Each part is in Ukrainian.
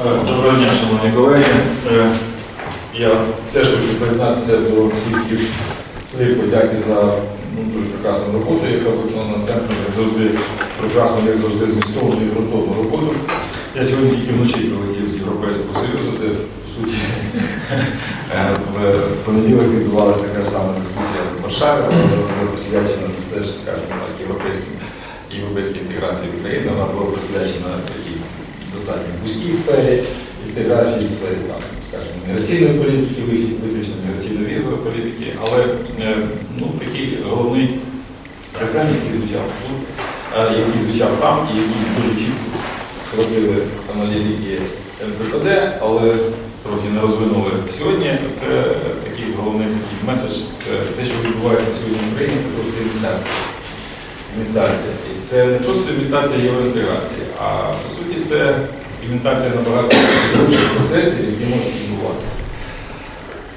Е, Доброго дня, шановні колеги. Е, Я теж хочу приєднатися до всіх слів подяки за ну, дуже прекрасну роботу, яка виконана центром, як завжди, прекрасну, як завжди, змістовну і ґрунтовну роботу. Я сьогодні тільки вночі прилетів з Європейського Союзу, де, по суті, е, в в понеділок відбувалася така сама дискусія в Варшаві, вона присвячена теж, скажімо так, європейській інтеграції України, вона була присвячена достатньо вузькій сфері інтеграції сфері там, скажімо, міграційної політики, виключно міграційно-візової політики, але е, ну, такий головний рефрен, який звучав тут, е, який звучав там і який дуже чітко схватили аналітики МЗКД, але трохи не розвинули сьогодні. Це такий головний такий меседж, це те, що відбувається сьогодні в Україні, це просто імітація. І це не просто імітація євроінтеграції, а по суті це імітація набагато інших процесів, які можуть відбуватися.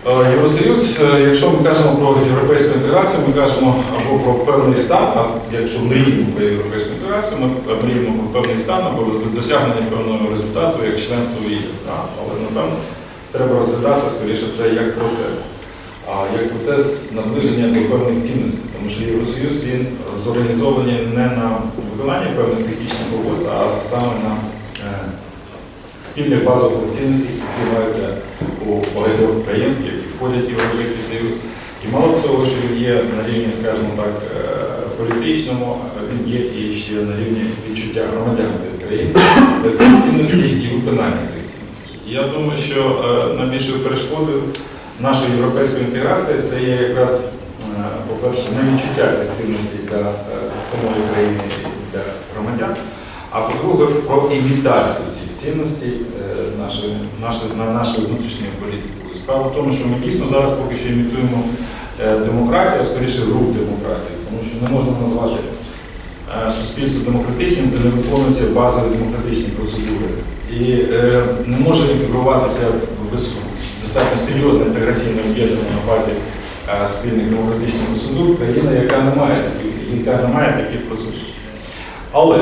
Е, Євросоюз, е, якщо ми кажемо про європейську інтеграцію, ми кажемо або про певний стан, а якщо мріємо про європейську інтеграцію, ми мріємо про певний стан або досягнення певного результату, як членство в. Так, Але напевно треба розглядати скоріше це як процес, а як процес наближення до певних цінностей, тому що Євросоюз він зорганізований не на виконанні певних технічних угод, а саме на е, спільних базових цінностей, які маються у багатьох країн, які входять в Європейський Союз. І мало того, що він є на рівні, скажімо так, е, політичному, він є і ще на рівні відчуття громадян цих країн, цих цінностей і виконання цих цінностей. Я думаю, що е, найбільшою перешкодою нашої європейської інтеграції це є якраз, е, по-перше, не відчуття цих цінностей для е, самої країни і для громадян, а по-друге, про імітацію цих цінностей е, нашої, нашої, на нашою внутрішньою політикою. Справа в тому, що ми дійсно зараз поки що імітуємо демократію, а скоріше рух демократії, тому що не можна назвати суспільство демократичним, де не виконуються базові демократичні процедури. І е, не може інтегруватися в вис- достатньо серйозне інтеграційне об'єднання на базі е, спільних демократичних процедур, країна, яка не має таких, яка не має таких процедур. Але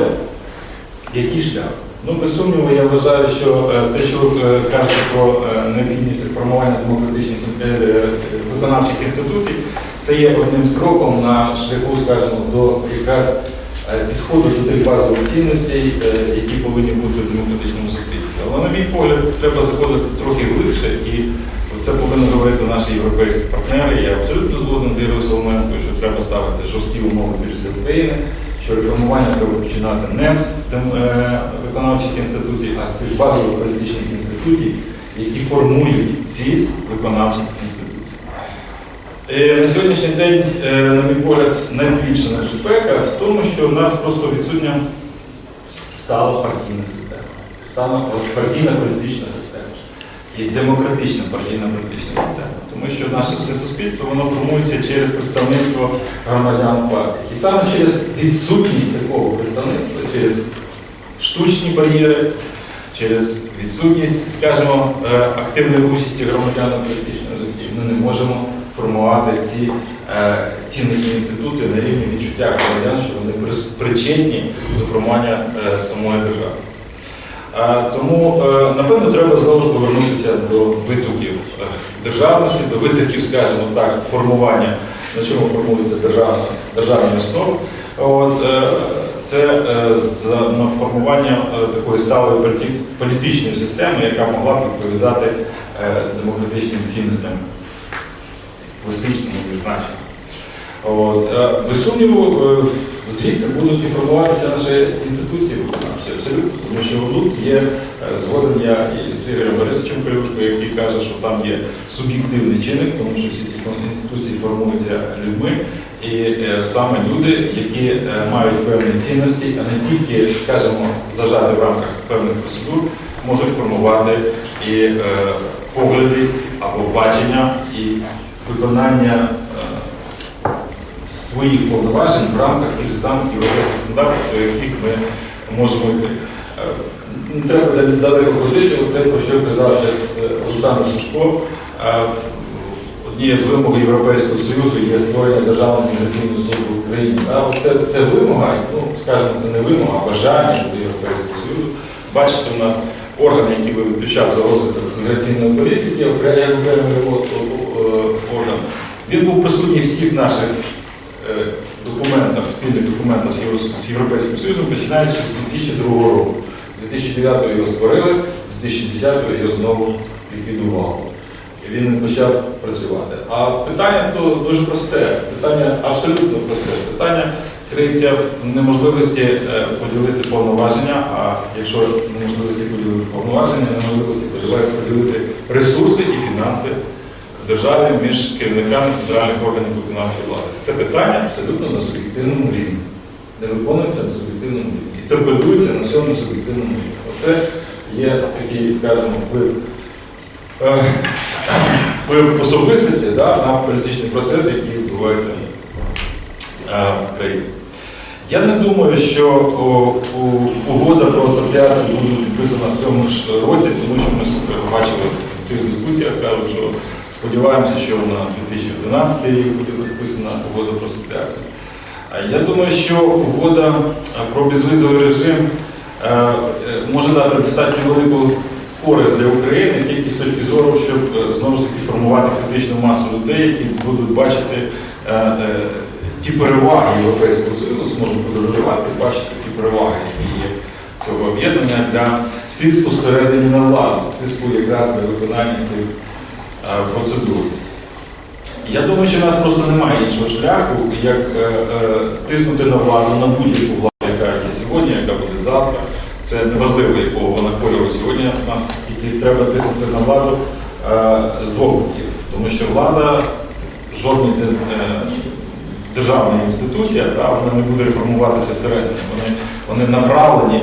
який шлях? Ну, без сумніву, я вважаю, що е, те, що ви е, кажете про необхідність формування демократичних виконавчих інституцій, це є одним з кроком на шляху, скажімо, до якраз підходу до тих базових цінностей, е, які повинні бути в демократичному суспільстві. Але, на мій погляд, треба заходити трохи глибше, і це повинні говорити наші європейські партнери. Я абсолютно згоден з Ірою Соломенкою, що треба ставити жорсткі умови для України що реформування треба починати не з е, виконавчих інституцій, а з тих базових політичних інституцій, які формують ці виконавчі інституції. Е, На сьогоднішній день, е, на мій погляд, найбільша небезпека в тому, що в нас просто відсутня стала партійна система, стала партійна політична система і демократична партійна політична система. Тому що наше все суспільство воно формується через представництво громадян партій. І саме через відсутність такого представництва, через штучні бар'єри, через відсутність, скажімо, е, активної участі громадян у політичному житті, ми не можемо формувати ці е, цінності інститути на рівні відчуття громадян, що вони причетні до формування е, самої держави. Е, Тому, напевно, треба знову ж повернутися до витоків державності, до витоків, скажімо так, формування, на чому формується державна, державні основи. От, на формування такої сталої політичної системи, яка могла б відповідати демократичним цінностям в класичному значенні. От, е, без сумніву, е, звідси будуть і формуватися наші інституції виконавчі, абсолютно, тому що тут є е, згоден я з Ігорем Борисовичем Кривушкою, який каже, що там є суб'єктивний чинник, тому що всі ці інституції формуються людьми, і саме люди, які мають певні цінності, а не тільки, скажімо, зажати в рамках певних процедур, можуть формувати і погляди або бачення і виконання. е, своїх повноважень в рамках тих самих європейських стандартів, до яких ми можемо йти. Е, Не треба далеко ходити, це про що казав е, Олександр Сушко. Однією з вимог Європейського Союзу є створення державної міграційної служби в Україні. Це, це вимога, ну, скажімо, це не вимога, а бажання до Європейського Союзу. Бачите, у нас орган, який відповідав за розвиток міграційної політики, окремо- орган, він був присутній всіх наших е, документах, спільних документах з Європейським Союзом, починаючи з 2002 року. 2009 його створили, 2010 його знову ліквідували. Він почав працювати. А питання то дуже просте, питання абсолютно просте. Питання криється в неможливості е, поділити повноваження, а якщо неможливості поділити повноваження, неможливості поділити- поділити ресурси і фінанси державі між керівниками центральних органів виконавчої влади. Це питання абсолютно на суб'єктивному рівні. Не виконується на суб'єктивному рівні. І торпедується на цьому суб'єктивному рівні. Оце є такий, скажімо, вплив. е, вплив особистості да, на політичний процес, який відбувається е, в країні. Я не думаю, що угода про асоціацію буде підписана в цьому ж році, тому що ми бачили в цих дискусіях, кажуть, що сподіваємося, що на 2012 рік буде підписана угода про асоціацію. Я думаю, що угода е, про безвізовий режим е, е, може дати достатньо велику користь для України тільки з точки зору, щоб знову ж таки сформувати критичну масу людей, які будуть бачити ті переваги Європейського Союзу, зможуть подорожувати, бачити ті переваги, які є цього об'єднання для тиску всередині на владу, тиску якраз для виконання цих процедур. Я думаю, що в нас просто немає іншого шляху, як е, е, тиснути на владу, на будь-яку владу, яка є сьогодні, яка буде завтра. Це неважливо, якого вона кольору сьогодні. в нас тільки треба тиснути на владу е, з двох боків, тому що влада жодні е, державна інституція, та, вона не буде реформуватися всередині. Вони, вони направлені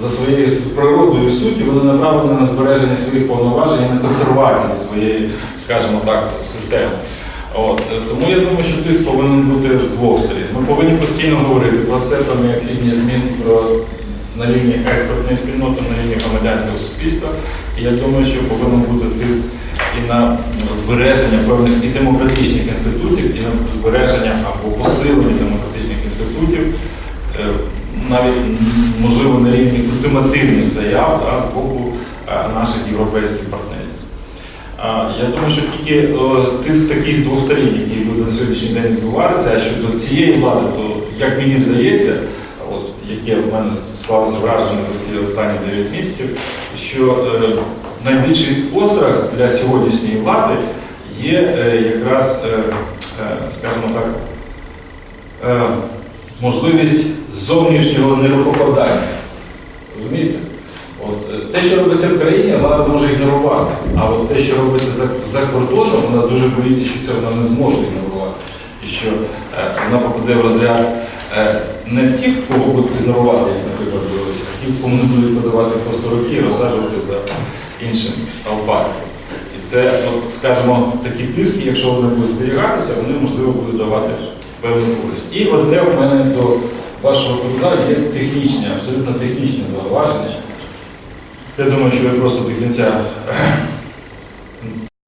за своєю природою і суттю, вони направлені на збереження своїх повноважень і на консервацію своєї, скажімо так, системи. От, е, тому я думаю, що тиск повинен бути з двох сторін. Ми повинні постійно говорити про це, про необхідність змін про, на рівні експертної спільноти, на рівні громадянського суспільства. Я думаю, що повинен бути тиск і на збереження певних і демократичних інститутів, і на збереження або посилення демократичних інститутів, е, навіть можливо на рівні ультимативних заяв да, з боку е, наших європейських партнерів. Я думаю, що тільки тиск такий з двох сторін, який буде на сьогоднішній день відбуватися, а щодо цієї влади, то як мені здається, от, яке в мене склалося враження за всі останні 9 місяців, що е, найбільший острах для сьогоднішньої влади є е, якраз, е, скажімо так, можливість зовнішнього нерукопадання. Розумієте? От, те, що робиться в країні, влада може ігнорувати. А от те, що робиться за, за кордоном, вона дуже боїться, що це вона не зможе ігнорувати. І що е, вона попаде в розряд е, не тих, кого будуть ігнорувати, як, наприклад, Білорусі, а тих, кому не будуть подавати просто руки і розсаджувати за іншим алфавітом. І це, от, скажімо, такі тиски, якщо вони будуть зберігатися, вони, можливо, будуть давати певну користь. І одне в мене до вашого питання є технічне, абсолютно технічне зауваження. Я думаю, що ви просто до кінця